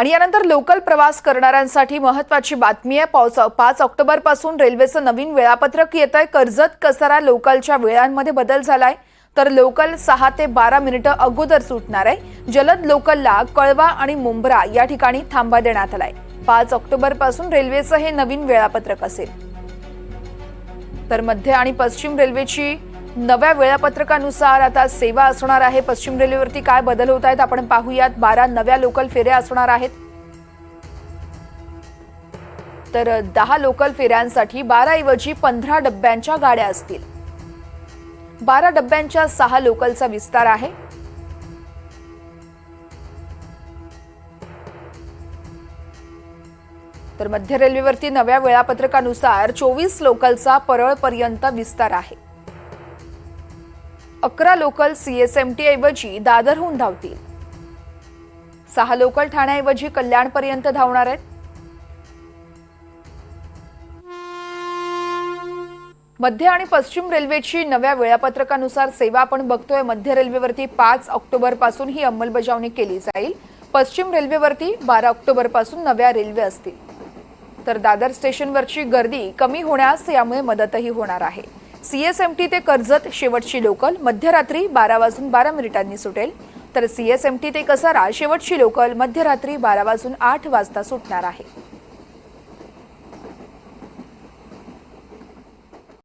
आणि यानंतर लोकल प्रवास करणाऱ्यांसाठी महत्वाची बातमी आहे. पावस पाच ऑक्टोबरपासून रेल्वेचं नवीन वेळापत्रक येत आहे कर्जत कसारा लोकलच्या वेळांमध्ये बदल झालाय. तर लोकल सहा ते बारा मिनिटं अगोदर सुटणार आहे. जलद लोकलला कळवा आणि मुंब्रा या ठिकाणी थांबा देण्यात आलाय. पाच ऑक्टोबरपासून रेल्वेचं हे नवीन वेळापत्रक असेल. तर मध्य आणि पश्चिम रेल्वेची नव्या वेळापत्रकानुसार आता सेवा असणार आहे. पश्चिम रेल्वेवरती काय बदल होत आहेत? आपण पाहूयात. बारा नव्या लोकल फेऱ्या असणार आहेत. तर दहा लोकल फेऱ्यांसाठी बारा ऐवजी पंधरा डब्यांच्या गाड्या असतील. बारा डब्यांच्या सहा लोकलचा विस्तार आहे. तर मध्य रेल्वेवरती नव्या वेळापत्रकानुसार चोवीस लोकलचा परळपर्यंत विस्तार आहे. अकरा लोकल सीएसएमटी ऐवजी दादरहून धावतील. सहा लोकल ठाण्याऐवजी कल्याणपर्यंत धावणार आहेत. मध्य आणि पश्चिम रेल्वेची नव्या वेळापत्रकानुसार सेवा आपण बघतोय. मध्य रेल्वेवरती पाच ऑक्टोबरपासून ही अंमलबजावणी केली जाईल. पश्चिम रेल्वेवरती बारा ऑक्टोबरपासून नव्या रेल्वे असतील. तर दादर स्टेशनवरची गर्दी कमी होण्यास यामुळे मदतही होणार आहे. सीएसएमटी ते कर्जत शेवटची लोकल. मध्यरात्री बारा वाजून बारा मिनिटांनी सुटेल. तर सीएसएमटी ते कसारा शेवटची लोकल. मध्यरात्री बारा वाजून आठ वाजता सुटणार आहे.